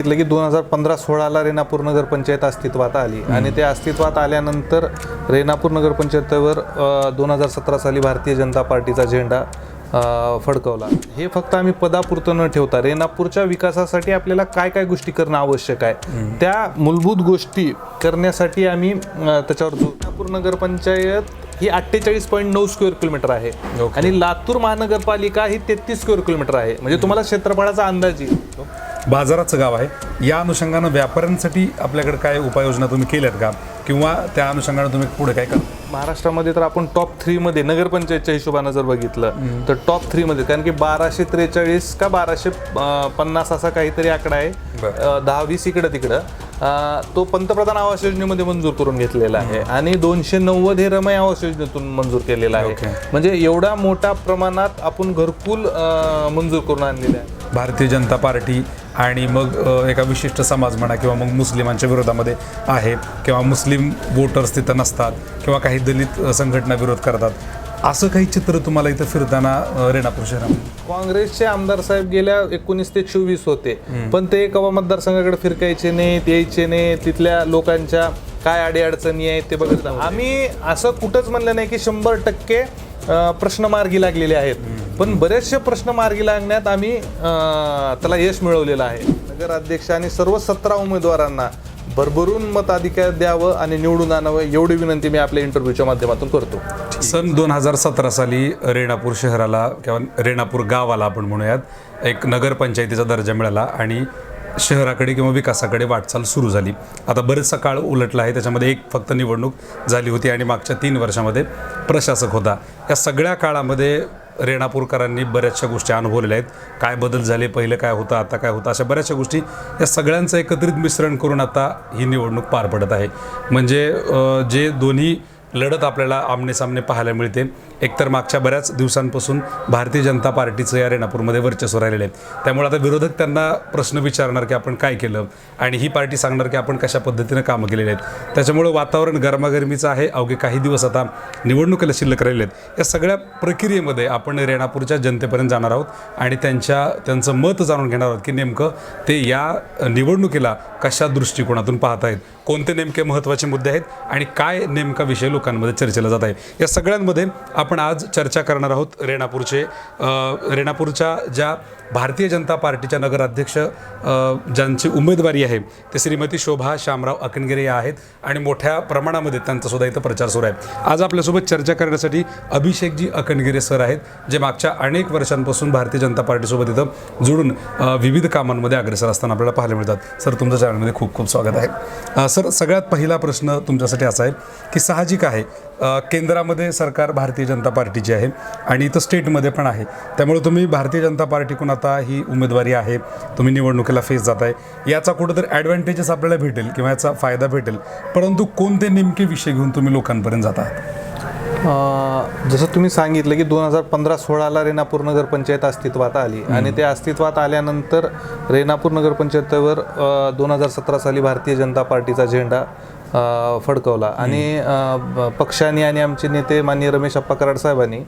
सांगितलं की दोन हजार पंधरा सोळाला रेणापूर नगर पंचायत अस्तित्वात आली. आणि ते अस्तित्वात आल्यानंतर रेणापूर नगर पंचायतीवर दोन हजार सतरा साली भारतीय जनता पार्टीचा झेंडा फडकवला. हे फक्त आम्ही पदापुरतं न ठेवता रेणापूरच्या विकासासाठी आपल्याला काय काय गोष्टी करणं आवश्यक आहे त्या मूलभूत गोष्टी करण्यासाठी आम्ही त्याच्यावर जो रेणापूर नगर पंचायत ही अठ्ठेचाळीस पॉईंट नऊ स्क्वेअर किलोमीटर आहे. आणि लातूर महानगरपालिका ही तेहतीस स्क्वेअर किलोमीटर आहे. म्हणजे तुम्हाला क्षेत्रफळाचा अंदाज येईल. बाजाराचं गाव आहे. या अनुषंगानं व्यापाऱ्यांसाठी आपल्याकडे काय उपाययोजना तुम्ही केल्यात का? किंवा त्या अनुषंगानं तुम्ही पुढे काय करता? महाराष्ट्रामध्ये तर आपण टॉप थ्रीमध्ये नगरपंचायतच्या हिशोबानं जर बघितलं तर टॉप थ्रीमध्ये कारण की बाराशे त्रेचाळीस का बाराशे पन्नास असा काहीतरी आकडा आहे. दहा वीस इकडं तिकडं. तो पंतप्रधान आवास योजनेमध्ये मंजूर करून घेतलेला आहे. आणि दोनशे नव्वद हे रमय आवास योजनेतून मंजूर केलेला आहे. म्हणजे एवढ्या मोठ्या प्रमाणात आपण घरकुल मंजूर करून आणलेले आहे. भारतीय जनता पार्टी आणि मग एका विशिष्ट समाज म्हणा किंवा मग मुस्लिमांच्या विरोधामध्ये आहे किंवा मुस्लिम वोटर्स तिथं नसतात किंवा काही दलित संघटना विरोध करतात. असं काही चित्र तुम्हाला इथं फिरताना अ, रेणापूर शहरामध्ये काँग्रेसचे आमदार साहेब गेल्या एकोणीस ते चोवीस होते. पण ते कवा मतदारसंघाकडे फिरकायचे नाहीत यायचे नाही. तिथल्या लोकांच्या काय अडीअडचणी आहेत ते बघत आम्ही असं कुठंच म्हणलं नाही की शंभर टक्के अं, प्रश्न मार्गी लागलेले आहेत. पण बरेचसे प्रश्न मार्गी लागण्यात आम्ही अं, त्याला यश मिळवलेलं आहे. नगराध्यक्ष आणि सर्व सतरा उमेदवारांना भरभरून मताधिकार द्यावं आणि निवडून आणावं एवढी विनंती मी आपल्या इंटरव्ह्यूच्या माध्यमातून करतो. सन दोन हजार सतरा साली रेणापूर शहराला किंवा रेणापूर गावाला आपण म्हणूयात एक नगरपंचायतीचा दर्जा मिळाला आणि शहराकडे किंवा विकासाकडे वाटचाल सुरू झाली. आता बरेचसा काळ उलटला आहे त्याच्यामध्ये एक फक्त निवडणूक झाली होती आणि मागच्या तीन वर्षामध्ये प्रशासक होता. या सगळ्या काळामध्ये रेणापूरकरांनी बऱ्याचशा गोष्टी अनुभवलेल्या आहेत. काय बदल झाले पहिलं काय होतं आता काय होतं अशा बऱ्याचशा गोष्टी या सगळ्यांचं एकत्रित मिश्रण करून आता ही निवडणूक पार पडत आहे. म्हणजे जे दोन्ही लढत आपल्याला आमने सामने पाहायला मिळते एकतर मागच्या बऱ्याच दिवसांपासून भारतीय जनता पार्टीचं या रेणापूरमध्ये वर्चस्व राहिलेलं आहे. त्यामुळे आता विरोधक त्यांना प्रश्न विचारणार की आपण काय केलं आणि ही पार्टी सांगणार की आपण कशा पद्धतीनं कामं केलेली आहेत. त्याच्यामुळे वातावरण गरमागरमीचं आहे. अवघे काही दिवस आता निवडणुकीला शिल्लक राहिले आहेत. या सगळ्या प्रक्रियेमध्ये आपण रेणापूरच्या जनतेपर्यंत जाणार आहोत आणि त्यांच्या त्यांचं मत जाणून घेणार आहोत की नेमकं ते या निवडणुकीला कशा दृष्टिकोनातून पाहत आहेत कोणते नेमके महत्त्वाचे मुद्दे आहेत आणि काय नेमका विषय लोकांमध्ये चर्चेला जात आहे. या सगळ्यांमध्ये आपण आपण आज चर्चा करणार आहोत रेणापूरचे. रेणापूरच्या ज्या भारतीय जनता पार्टीच्या नगराध्यक्ष ज्यांची उमेदवारी आहे ते श्रीमती शोभा शामराव अकनगिरे या आहेत आणि मोठ्या प्रमाणामध्ये त्यांचा सुद्धा इथं प्रचार सुरू आहे. आज आपल्यासोबत चर्चा करण्यासाठी अभिषेकजी अकनगिरे सर आहेत जे मागच्या अनेक वर्षांपासून भारतीय जनता पार्टीसोबत इथं जुळून विविध कामांमध्ये अग्रेसर असताना आपल्याला पाहायला मिळतात. सर तुमच्या चॅनलमध्ये खूप खूप स्वागत आहे. सर सगळ्यात पहिला प्रश्न तुमच्यासाठी असा आहे की साहजिक आहे. केंद्रामध्ये सरकार भारतीय जनता पार्टीची आहे आणि इथं स्टेटमध्ये पण आहे. त्यामुळे तुम्ही भारतीय जनता पार्टीकडून आता ही उमेदवारी आहे. तुम्ही निवडणुकीला फेस जात आहे याचा कुठंतरी ॲडव्हान्टेजेस आपल्याला भेटेल किंवा याचा फायदा भेटेल. परंतु कोणते नेमके विषय घेऊन तुम्ही लोकांपर्यंत जात? आहात जसं तुम्ही सांगितलं की दोन हजार पंधरा सोळाला रेणापूर नगर पंचायत अस्तित्वात आली. आणि ते अस्तित्वात आल्यानंतर रेणापूर नगर पंचायतीवर दोन हजार सतरा साली भारतीय जनता पार्टीचा झेंडा फडकवला. आणि पक्षाने आणि आमचे नेते माननीय रमेश अप्पा कराड साहेबांनी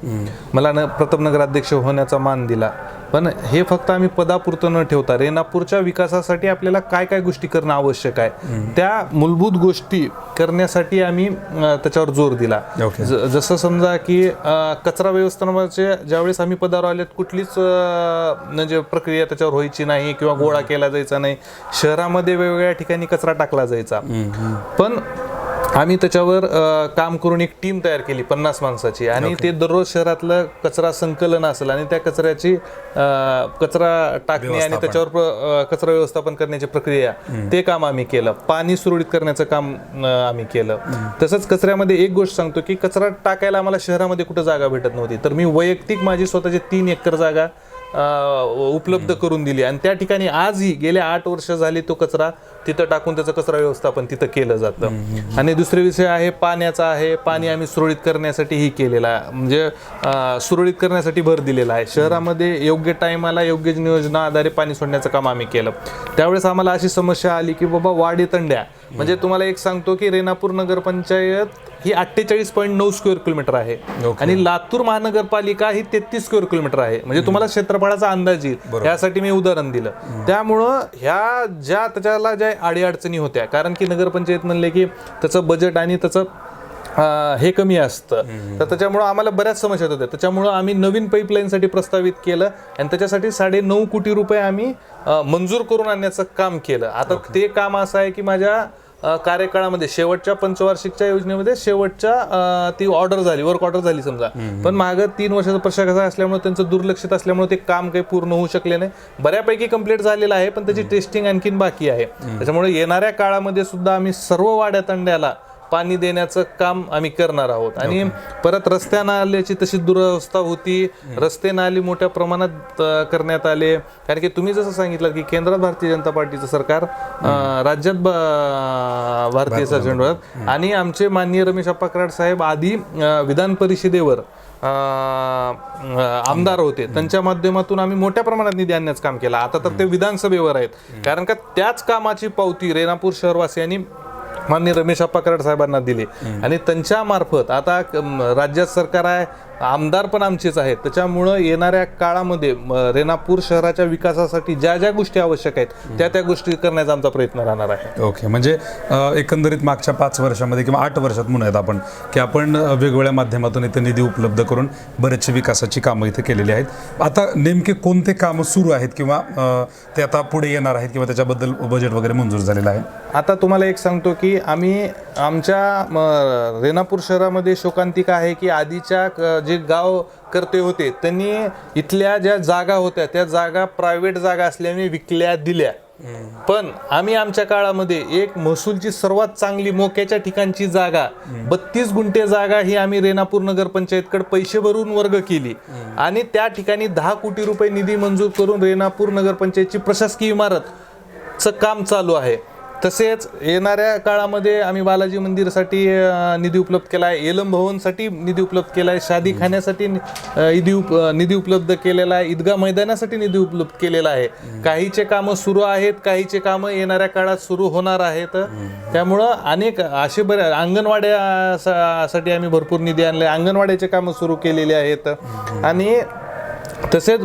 मला न प्रथम नगराध्यक्ष होण्याचा मान दिला. पण हे फक्त आम्ही पदापुरतं न ठेवता रेणापूरच्या विकासासाठी आपल्याला काय काय गोष्टी करणं आवश्यक आहे त्या मूलभूत गोष्टी करण्यासाठी आम्ही त्याच्यावर जोर दिला. जसं समजा की कचरा व्यवस्थापनाचे ज्यावेळेस आम्ही पदावर आलेत कुठलीच म्हणजे प्रक्रिया त्याच्यावर व्हायची नाही किंवा गोळा केला जायचा नाही. शहरामध्ये वेगवेगळ्या ठिकाणी कचरा टाकला जायचा. पण आम्ही त्याच्यावर काम करून एक टीम तयार केली पन्नास माणसाची. आणि ते दररोज शहरातलं कचरा संकलन असेल आणि त्या कचऱ्याची कचरा टाकणे आणि त्याच्यावर कचरा व्यवस्थापन करण्याची प्रक्रिया ते काम आम्ही केलं. पाणी सुरळीत करण्याचं काम आम्ही केलं. तसंच कचऱ्यामध्ये एक गोष्ट सांगतो की कचरा टाकायला आम्हाला शहरामध्ये कुठं जागा भेटत नव्हती. तर मी वैयक्तिक माझी स्वतःची तीन एकर जागा उपलब्ध करून दिली. आणि त्या ठिकाणी आजही गेल्या आठ वर्ष झाली तो कचरा तिथं टाकून त्याचं कचरा व्यवस्थापन तिथं केलं जातं. आणि दुसरे विषय आहे पाण्याचा आहे पाणी आम्ही सुरळीत करण्यासाठी ही केलेला आहे. म्हणजे सुरळीत करण्यासाठी भर दिलेला आहे. शहरामध्ये योग्य टायमाला योग्य नियोजना आधारे पाणी सोडण्याचं काम आम्ही केलं. त्यावेळेस आम्हाला अशी समस्या आली की बाबा वाडी तंड्या. म्हणजे तुम्हाला एक सांगतो की रेणापूर नगरपंचायत ही अठ्ठेचाळीस पॉईंट नऊ स्क्वेअर किलोमीटर आहे. आणि लातूर महानगरपालिका ही तेहतीस स्क्वेअर किलोमीटर आहे. म्हणजे तुम्हाला क्षेत्रफळाचा अंदाज येईल. यासाठी मी उदाहरण दिलं. त्यामुळं ह्या ज्या त्याच्याला ज्या अडीअडचणी होत्या कारण की नगरपंचायत म्हणले की त्याचं बजेट आणि त्याचं हे कमी असतं. तर त्याच्यामुळं आम्हाला बऱ्याच समस्या होत्या. त्याच्यामुळं आम्ही नवीन पाईपलाईनसाठी प्रस्तावित केलं आणि त्याच्यासाठी साडे नऊ कोटी रुपये आम्ही मंजूर करून आणण्याचं काम केलं. आता ते काम असं आहे की माझ्या कार्यकाळामध्ये शेवटच्या पंचवार्षिकच्या योजनेमध्ये शेवटच्या ती ऑर्डर झाली वर्क ऑर्डर झाली समजा. पण मागं तीन वर्षाचा प्रशासक असल्यामुळे त्यांचं दुर्लक्षित असल्यामुळे ते काम काही पूर्ण होऊ शकले नाही. बऱ्यापैकी कंप्लीट झालेलं आहे पण त्याची टेस्टिंग आणखीन बाकी आहे. त्याच्यामुळे येणाऱ्या काळामध्ये सुद्धा आम्ही सर्व वाड्या तंड्याला पाणी देण्याचं काम आम्ही करणार आहोत. आणि परत रस्त्या नाल्याची तशी दुरवस्था होती. रस्ते नाली मोठ्या प्रमाणात करण्यात आले. कारण की तुम्ही जसं सांगितलं की केंद्रात भारतीय जनता पार्टीचं सरकार राज्यात भारतीय सरकार. आणि आमचे माननीय रमेश अप्पा साहेब आधी विधान परिषदेवर आमदार होते. त्यांच्या माध्यमातून आम्ही मोठ्या प्रमाणात निधी आणण्याचं काम केलं. आता तर ते विधानसभेवर आहेत. कारण का त्याच कामाची पावती रेणापूर शहरवासियांनी माननीय रमेश अप्पा कराड साहेबांना दिली. आणि त्यांच्या मार्फत आता राज्यात सरकार आहे आमदार पण आमचेच आहेत. त्याच्यामुळं येणाऱ्या काळामध्ये रेणापूर शहराच्या विकासासाठी ज्या ज्या गोष्टी आवश्यक आहेत त्या त्या गोष्टी करण्याचा आमचा प्रयत्न राहणार आहे. ओके. म्हणजे एकंदरीत मागच्या पाच वर्षामध्ये किंवा आठ वर्षात म्हणूयात आपण की आपण वेगवेगळ्या माध्यमातून इथे निधी उपलब्ध करून बरेचशी विकासाची कामं इथे केलेली आहेत. आता नेमके कोणते कामं सुरू आहेत किंवा ते आता पुढे येणार आहेत किंवा त्याच्याबद्दल बजेट वगैरे मंजूर झालेलं आहे? आता तुम्हाला एक सांगतो की आम्ही आमच्या रेणापूर शहरामध्ये शोकांतिका आहे की आधीच्या क- जे गाव करते होते त्यांनी इथल्या ज्या जागा होत्या त्या जागा प्रायव्हेट जागा असल्याने विकल्या दिल्या. पण आम्ही आमच्या काळामध्ये एक महसूलची सर्वात चांगली मोक्याच्या ठिकाणची जागा बत्तीस गुंठे जागा ही आम्ही रेणापूर नगर पंचायतकडे पैसे भरून वर्ग केली. आणि त्या ठिकाणी दहा कोटी रुपये निधी मंजूर करून रेणापूर नगर पंचायतची प्रशासकीय इमारत चं काम चालू आहे. तसेच येणाऱ्या काळामध्ये आम्ही बालाजी मंदिरसाठी निधी उपलब्ध केला आहे एलम भवनसाठी निधी उपलब्ध केला आहे शादी खाण्यासाठी निधी उप निधी उपलब्ध केलेला आहे. ईदगाह मैदानासाठी निधी उपलब्ध केलेला आहे. काहीचे कामं सुरू आहेत काहीचे कामं येणाऱ्या काळात सुरू होणार आहेत. त्यामुळं अनेक असे बरे अंगणवाड्या सा- साठी आम्ही भरपूर निधी आणले. अंगणवाड्याचे कामं सुरू केलेले आहेत. आणि तसेच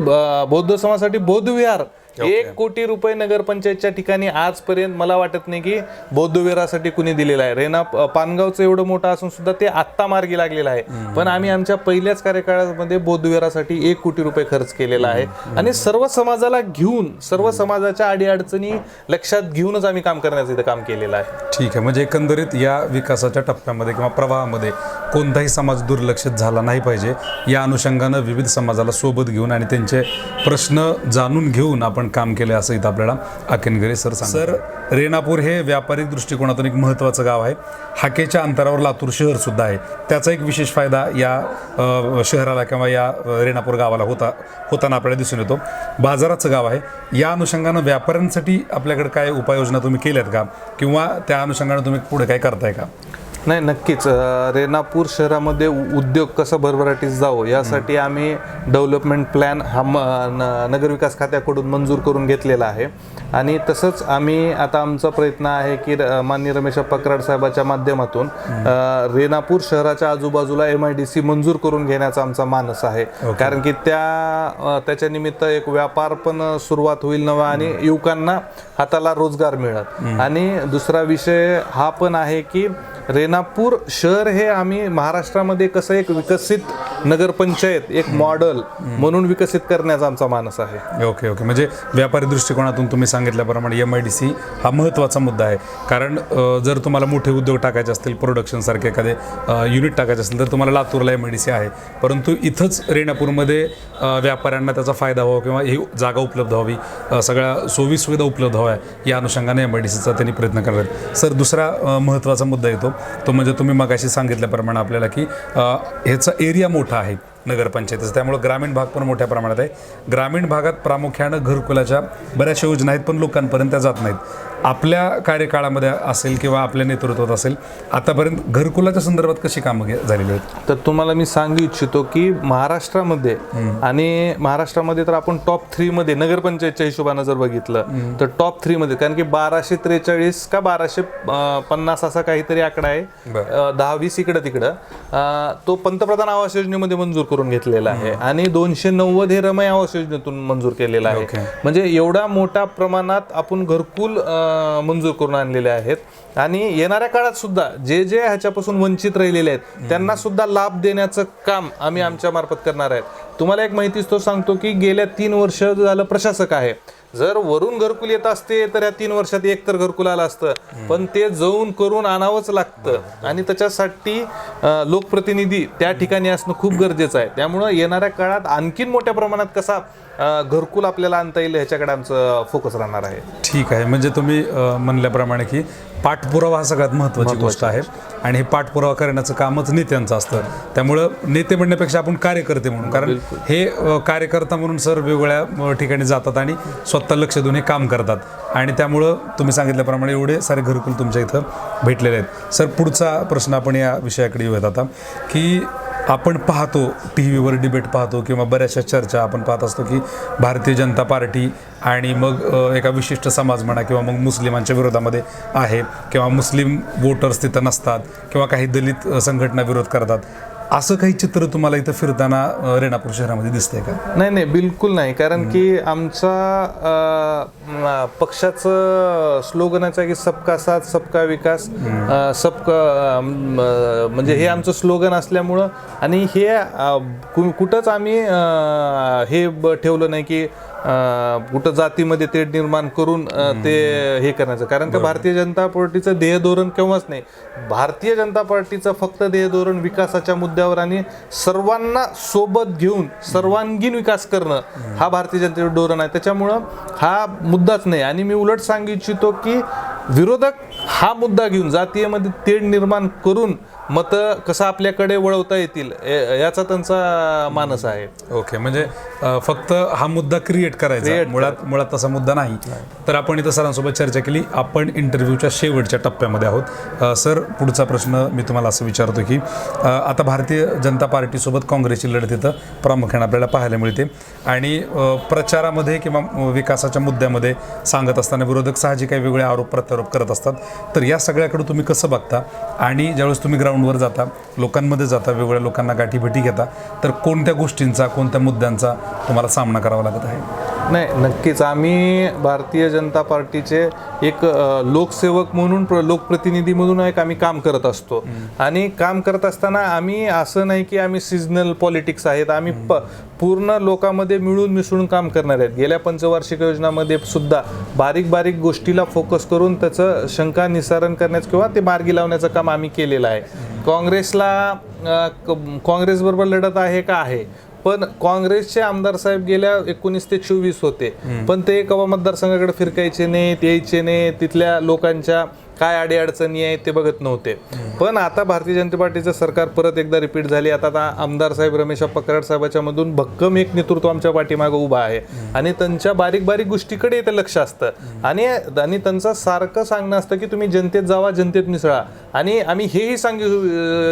बौद्ध समाजासाठी बौद्ध विहार एक कोटी रुपये नगरपंचायतच्या ठिकाणी आजपर्यंत मला वाटत नाही की बौद्ध विहारासाठी कुणी दिलेलं आहे. रेना पानगावचं एवढं मोठं असून सुद्धा ते आत्ता मार्गी लागलेलं आहे. पण आम्ही आमच्या पहिल्याच कार्यकाळामध्ये बौद्ध विहारासाठी एक कोटी रुपये खर्च केलेला आहे. आणि सर्व समाजाला घेऊन सर्व समाजाच्या अडीअडचणी लक्षात घेऊनच आम्ही काम करण्याचं इथं काम केलेलं आहे. ठीक आहे. म्हणजे एकंदरीत या विकासाच्या टप्प्यामध्ये किंवा प्रवाहामध्ये कोणताही समाज दुर्लक्षित झाला नाही पाहिजे. या अनुषंगानं विविध समाजाला सोबत घेऊन आणि त्यांचे प्रश्न जाणून घेऊन आपण काम केले असं इथं आपल्याला आकेनगरे सर सांग. सर रेणापूर हे व्यापारिक दृष्टिकोनातून एक महत्त्वाचं गाव आहे. हाकेच्या अंतरावर लातूर शहर सुद्धा आहे. त्याचा एक विशेष फायदा या शहराला किंवा या रेणापूर गावाला होता होताना आपल्याला दिसून येतो. बाजाराचं गाव आहे. या अनुषंगानं व्यापाऱ्यांसाठी आपल्याकडे काय उपाययोजना तुम्ही केल्यात का? किंवा त्या अनुषंगानं तुम्ही पुढे काय करताय का? नाही नक्कीच. रेणापूर शहरामध्ये उद्योग कसं भरभराटीस जावं यासाठी आम्ही डेव्हलपमेंट प्लॅन हा म न- नगरविकास खात्याकडून मंजूर करून घेतलेला आहे. आणि तसंच आम्ही आता आमचा प्रयत्न आहे की माननीय रमेश अप्पा कराड साहेबाच्या माध्यमातून रेणापूर शहराच्या आजूबाजूला एम आय डी सी मंजूर करून घेण्याचा आमचा मानस आहे. कारण की त्या त्याच्या निमित्त एक व्यापार पण सुरुवात होईल नवा आणि युवकांना हाताला रोजगार मिळत आणि दुसरा विषय हा पण आहे की रेणापूर शहर हे आम्ही महाराष्ट्रामध्ये कसं एक विकसित नगरपंचायत एक मॉडेल म्हणून विकसित करण्याचा आमचा मानस आहे. Okay okay. म्हणजे व्यापारी दृष्टिकोनातून तुम्ही सांगितल्याप्रमाणे एम आय डी सी हा महत्त्वाचा मुद्दा आहे. कारण जर तुम्हाला मोठे उद्योग टाकायचे असतील प्रोडक्शनसारखे एखादे युनिट टाकायचे असतील तर तुम्हाला लातूरला एम आय डी सी आहे. परंतु इथंच रेणापूरमध्ये व्यापाऱ्यांना त्याचा फायदा व्हावा किंवा ही जागा उपलब्ध व्हावी सगळ्या सगळ्या सोयीसुविधा उपलब्ध व्हाव्या या अनुषंगाने एम आय डी सीचा त्यांनी प्रयत्न करतात सर दुसरा महत्त्वाचा मुद्दा येतो. तो म्हणजे तुम्ही मगाशी सांगितल्याप्रमाणे आपल्याला की ह्याचा एरिया मोठा आहे. नगरपंचायतीचं. त्यामुळे ग्रामीण भाग पण मोठ्या प्रमाणात आहे. ग्रामीण भागात प्रामुख्यानं घरकुलाच्या बऱ्याचशा योजना आहेत पण लोकांपर्यंत त्या जात नाहीत. आपल्या कार्यकाळामध्ये असेल किंवा आपल्या नेतृत्वात असेल आतापर्यंत घरकुलाच्या संदर्भात कशी कामं झालेली आहेत? तर तुम्हाला मी सांगू इच्छितो की महाराष्ट्रामध्ये आणि महाराष्ट्रामध्ये तर आपण टॉप थ्री मध्ये नगरपंचायतच्या हिशोबानं जर बघितलं तर टॉप थ्री मध्ये कारण की बाराशे त्रेचाळीस का बाराशे पन्नास असा काहीतरी आकडा आहे. दहा वीस इकडं तिकडं. तो पंतप्रधान आवास योजनेमध्ये मंजूर करून घेतलेला आहे. आणि दोनशे नव्वद हे रमय आवास योजनेतून मंजूर केलेला आहे. म्हणजे एवढ्या मोठ्या प्रमाणात आपण घरकुल मंजूर करून आणलेले आहेत. आणि येणाऱ्या काळात सुद्धा जे जे ह्याच्यापासून वंचित राहिलेले आहेत त्यांना सुद्धा लाभ देण्याचं काम आम्ही आमच्या मार्फत करणार आहेत. तुम्हाला एक माहितीच तो सांगतो की गेल्या तीन वर्ष झालं प्रशासक आहे. जर वरून घरकुल येत असते तर या तीन वर्षात एक तर घरकुल आलं असतं. पण ते जाऊन करून आणावंच लागतं. आणि त्याच्यासाठी लोकप्रतिनिधी त्या ठिकाणी असणं खूप गरजेचं आहे. त्यामुळं येणाऱ्या काळात आणखीन मोठ्या प्रमाणात कसा घरकुल आपल्याला आणता येईल ह्याच्याकडे आमचं फोकस राहणार आहे. ठीक आहे. म्हणजे तुम्ही म्हणल्याप्रमाणे की पाठपुरावा हा सगळ्यात महत्त्वाची गोष्ट आहे. आणि हे पाठपुरावा करण्याचं कामच नेत्यांचं असतं. त्यामुळं नेते म्हणण्यापेक्षा आपण कार्यकर्ते म्हणून. कारण हे कार्यकर्ता म्हणून सर वेगवेगळ्या ठिकाणी जातात आणि स्वतः लक्ष देऊन हे काम करतात. आणि त्यामुळं तुम्ही सांगितल्याप्रमाणे एवढे सारे घरकुल तुमच्या इथं भेटलेले आहेत. सर पुढचा प्रश्न आपण या विषयाकडे येऊयात आता. की आपण पाहतो टी व्हीवर डिबेट पाहतो किंवा बऱ्याचशा चर्चा आपण पाहत असतो की भारतीय जनता पार्टी आणि मग एका विशिष्ट समाज म्हणा किंवा मग मुस्लिमांच्या विरोधामध्ये आहे किंवा मुस्लिम वोटर्स तिथं नसतात किंवा काही दलित संघटना विरोध करतात. असं काही चित्र तुम्हाला इथं फिरताना रेणापूर शहरामध्ये दिसतंय का? नाही नाही बिलकुल नाही. कारण की आमचा पक्षाचं स्लोगनच की सबका साथ सबका विकास सबका म्हणजे हे आमचं स्लोगन असल्यामुळं आणि हे कुठंच आम्ही हे ठेवलं नाही की कुठं जातीमध्ये तेढ निर्माण करून ते हे करण्याचं कारण का भारतीय जनता पार्टीचं ध्येय धोरण केव्हाच नाही? भारतीय जनता पार्टीचं फक्त ध्येय धोरण विकासाच्या मुद्द्यावर आणि सर्वांना सोबत घेऊन सर्वांगीण विकास करणं हा भारतीय जनतेचं धोरण आहे. त्याच्यामुळं हा मुद्दाच नाही. आणि मी उलट सांगू इच्छितो की विरोधक हा मुद्दा घेऊन जातीयमध्ये तेढ निर्माण करून मतं कसं आपल्याकडे वळवता येतील याचा त्यांचा मानस आहे. ओके म्हणजे फक्त हा मुद्दा क्रिएट करायचा. मुळात मुळात तसा मुद्दा नाही. तर आपण इथं सरांसोबत चर्चा केली. आपण इंटरव्ह्यूच्या शेवटच्या टप्प्यामध्ये आहोत. सर पुढचा प्रश्न मी तुम्हाला असं विचारतो की आता भारतीय जनता पार्टीसोबत काँग्रेसची लढत इथं प्रामुख्याने आपल्याला पाहायला मिळते. आणि प्रचारामध्ये किंवा विकासाच्या मुद्द्यामध्ये सांगत असताना विरोधक साहजिक काही वेगळे आरोप प्रत्यारोप करत असतात. तर या सगळ्याकडे तुम्ही कसं बघता? आणि ज्यावेळेस तुम्ही ग्राउंडवर जाता लोकांमध्ये जाता वेगवेगळ्या लोकांना गाठीभेटी घेता तर कोणत्या गोष्टींचा कोणत्या मुद्द्यांचा तुम्हाला सामना करावा लागत आहे? नाही नक्कीच. आम्ही भारतीय जनता पार्टीचे एक लोकसेवक म्हणून प्र- लोकप्रतिनिधी म्हणून एक आम्ही काम करत असतो. आणि काम करत असताना आम्ही असं नाही की आम्ही सिजनल पॉलिटिक्स आहेत. आम्ही प पूर्ण लोकांमध्ये मिळून मिसळून काम करणार आहेत. गेल्या पंचवार्षिक योजनामध्ये सुद्धा बारीक बारीक गोष्टीला फोकस करून त्याचं शंका निसारण करण्याचं किंवा ते मार्गी लावण्याचं काम आम्ही केलेलं आहे. काँग्रेसला काँग्रेसबरोबर लढत आहे का आहे? पण काँग्रेसचे आमदार साहेब गेल्या एकोणीस ते चोवीस होते. पण ते कवा मतदारसंघाकडे फिरकायचे नाहीत यायचे नाही तिथल्या लोकांच्या काय अडीअडचणी आहेत ते बघत नव्हते. पण आता भारतीय जनता पार्टीचं सरकार परत एकदा रिपीट झाली. आता आता आमदार साहेब रमेश पकराड साहेबाच्या मधून भक्कम एक नेतृत्व आमच्या पाठीमागं उभा आहे. आणि त्यांच्या बारीक बारीक गोष्टीकडे ते लक्ष असतं. आणि आणि त्यांचं सारखं सांगणं असतं की तुम्ही जनतेत जावा जनतेत मिसळा. आणि आम्ही हेही सांगू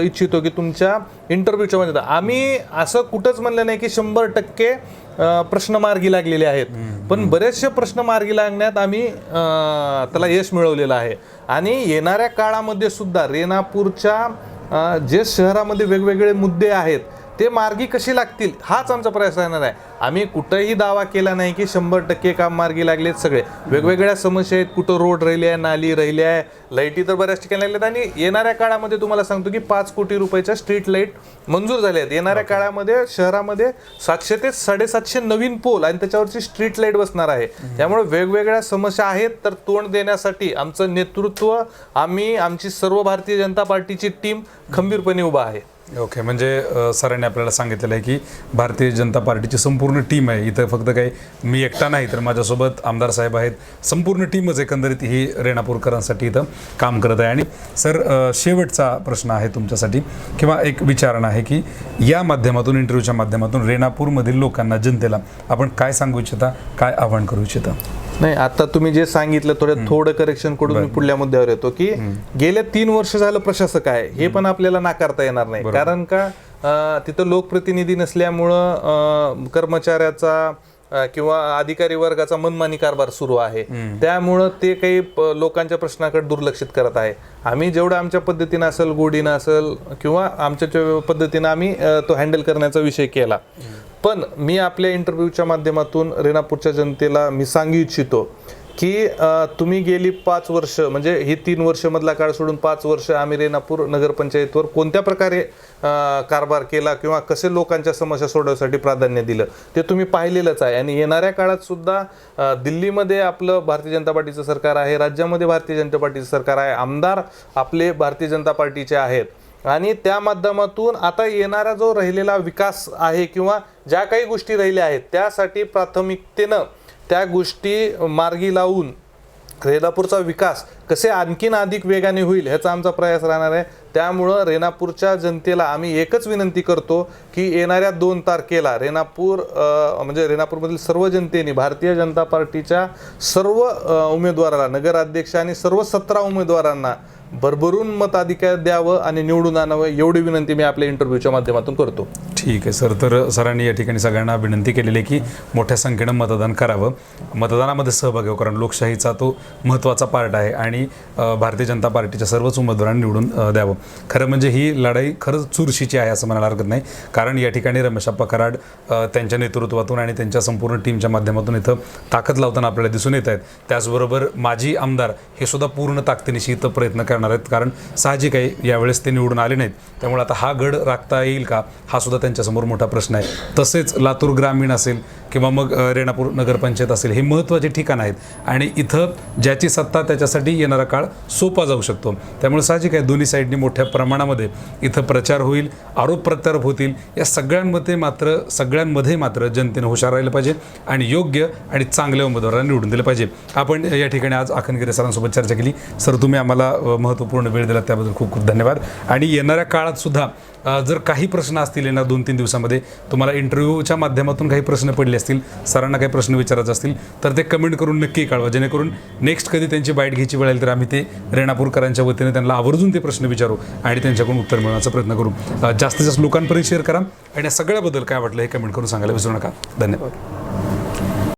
इच्छितो की तुमच्या इंटरव्ह्यूच्या मध्ये आम्ही असं कुठंच म्हणलं नाही की शंभर टक्के प्रश्न मार्गी लागलेले आहेत. पण बरेचसे प्रश्न मार्गी लागण्यात आम्ही त्याला यश मिळवलेलं आहे. आणि येणाऱ्या काळामध्ये सुद्धा रेणापूरच्या जे शहरामध्ये वेगवेगळे मुद्दे आहेत ते मार्गी कसे लागतील हाच आमचा प्रयास राहणार आहे. आम्ही कुठंही दावा केला नाही की शंभर टक्के काम मार्गी लागलेत सगळे. वेगवेगळ्या समस्या आहेत कुठं रोड राहिली आहे नाली राहिली आहे लाईटी तर बऱ्याच ठिकाणी लागल्यात. आणि येणाऱ्या काळामध्ये तुम्हाला सांगतो की पाच कोटी रुपयाच्या स्ट्रीट लाइट मंजूर झाल्या आहेत. येणाऱ्या काळामध्ये शहरामध्ये सातशे ते साडेसातशे नवीन पोल आणि त्याच्यावरची स्ट्रीट लाइट बसणार आहे. त्यामुळे वेगवेगळ्या समस्या आहेत तर तोंड देण्यासाठी आमचं नेतृत्व आम्ही आमची सर्व भारतीय जनता पार्टीची टीम खंबीरपणे उभा आहे. ओके म्हणजे सरांनी आपल्याला सांगितलेलं आहे की भारतीय जनता पार्टीची संपूर्ण टीम आहे. इथं फक्त काही मी एकटा नाही तर माझ्यासोबत आमदार साहेब आहेत. संपूर्ण टीमच एकंदरीत ही रेणापूरकरांसाठी इथं काम करत आहे. आणि सर शेवटचा प्रश्न आहे तुमच्यासाठी किंवा एक विचारणा आहे की या माध्यमातून इंटरव्ह्यूच्या माध्यमातून रेणापूरमधील लोकांना जनतेला आपण काय सांगू इच्छिता काय आवाहन करू इच्छिता? नाही आता तुम्ही जे सांगितलं थोडं थोडं करेक्शन करून मी पुढल्या मुद्द्यावर येतो की गेल्या तीन वर्ष झालं प्रशासक आहे. हे पण आपल्याला नाकारता येणार नाही. कारण का तिथं लोकप्रतिनिधी नसल्यामुळं कर्मचाऱ्याचा किंवा अधिकारी वर्गाचा मनमानी कारभार सुरू आहे. त्यामुळं ते काही लोकांच्या प्रश्नाकडे दुर्लक्षित करत आहे. आम्ही जेवढं आमच्या पद्धतीनं असेल गोडीनं असेल किंवा आमच्या पद्धतीनं आम्ही तो हँडल करण्याचा विषय केला. पण मी आपल्या इंटरव्ह्यूच्या माध्यमातून रेणापूरच्या जनतेला मी सांगू इच्छितो की तुम्ही गेली पाच वर्ष म्हणजे ही तीन वर्ष मधला काळ सोडून पाच वर्ष आम्ही रेणापूर नगरपंचायतवर कोणत्या प्रकारे कारभार केला किंवा कसे लोकांच्या समस्या सोडवण्यासाठी प्राधान्य दिलं ते तुम्ही पाहिलेलंच आहे. आणि येणाऱ्या काळात सुद्धा दिल्लीमध्ये आपलं भारतीय जनता पार्टीचं सरकार आहे राज्यामध्ये भारतीय जनता पार्टीचं सरकार आहे आमदार आपले भारतीय जनता पार्टीचे आहेत. आणि त्या माध्यमातून आता येणारा जो राहिलेला विकास आहे किंवा ज्या काही गोष्टी राहिल्या आहेत त्यासाठी प्राथमिकतेनं त्या गोष्टी मार्गी लावून रेणापूरचा विकास कसे आणखीन अधिक वेगाने होईल ह्याचा आमचा प्रयास राहणार आहे. त्यामुळं रेणापूरच्या जनतेला आम्ही एकच विनंती करतो की येणाऱ्या दोन तारखेला रेणापूर म्हणजे रेणापूरमधील सर्व जनतेने भारतीय जनता पार्टीच्या सर्व उमेदवाराला नगराध्यक्ष आणि सर्व सतरा उमेदवारांना भरभरून मताधिकार द्यावं आणि निवडून आणावं एवढी विनंती मी आपल्या इंटरव्ह्यूच्या माध्यमातून करतो. ठीक आहे सर. तर सरांनी या ठिकाणी सगळ्यांना विनंती केलेली आहे की मोठ्या संख्येनं मतदान करावं. मतदानामध्ये सहभाग घ्यावं कारण लोकशाहीचा तो महत्त्वाचा पार्ट आहे आणि भारतीय जनता पार्टीच्या सर्वच उमेदवारांनी निवडून द्यावं. खरं म्हणजे ही लढाई खरंच चुरशीची आहे असं म्हणायला हरकत नाही. कारण या ठिकाणी रमेशाप्पा कराड त्यांच्या नेतृत्वातून आणि त्यांच्या संपूर्ण टीमच्या माध्यमातून इथं ताकद लावताना आपल्याला दिसून येत आहेत. त्याचबरोबर माजी आमदार हे सुद्धा पूर्ण ताकदीनिशी इथं प्रयत्न करणार आहेत. कारण साहजिक आहे यावेळेस ते निवडून आले नाहीत. त्यामुळे आता हा गड राखता येईल का हा सुद्धा त्यांच्यासमोर मोठा प्रश्न आहे. तसेच लातूर ग्रामीण असेल किंवा मग रेणापूर नगरपंचायत असेल हे महत्त्वाचे ठिकाण आहेत. आणि इथं ज्याची सत्ता त्याच्यासाठी येणारा काळ सोपा जाऊ शकतो. त्यामुळे साहजिक आहे दोन्ही साईडनी मोठ्या प्रमाणामध्ये इथं प्रचार होईल आरोप प्रत्यारोप होतील. या सगळ्यांमध्ये मात्र सगळ्यांमध्ये मात्र जनतेनं हुशार राहिलं पाहिजे आणि योग्य आणि चांगल्या उमेदवारांना निवडून दिलं पाहिजे. आपण या ठिकाणी आज आखनगिरे सरांसोबत चर्चा केली. सर तुम्ही आम्हाला महत्त्वपूर्ण वेळ दिला त्याबद्दल खूप खूप धन्यवाद. आणि येणाऱ्या काळात सुद्धा जर काही प्रश्न असतील येणार दोन तीन दिवसामध्ये तुम्हाला इंटरव्ह्यूच्या माध्यमातून काही प्रश्न पडले असतील सरांना काही प्रश्न विचारायचे असतील तर ते कमेंट करून नक्की कळवा. जेणेकरून नेक्स्ट कधी त्यांची बाईट घ्यायची वेळ आली तर आम्ही ते रेणापूरकरांच्या वतीने त्यांना आवर्जून ते प्रश्न विचारू आणि त्यांच्याकडून उत्तर मिळवण्याचा प्रयत्न करू. जास्तीत जास्त लोकांपर्यंत शेअर करा आणि या सगळ्याबद्दल काय वाटलं हे कमेंट करून सांगायला विसरू नका. धन्यवाद.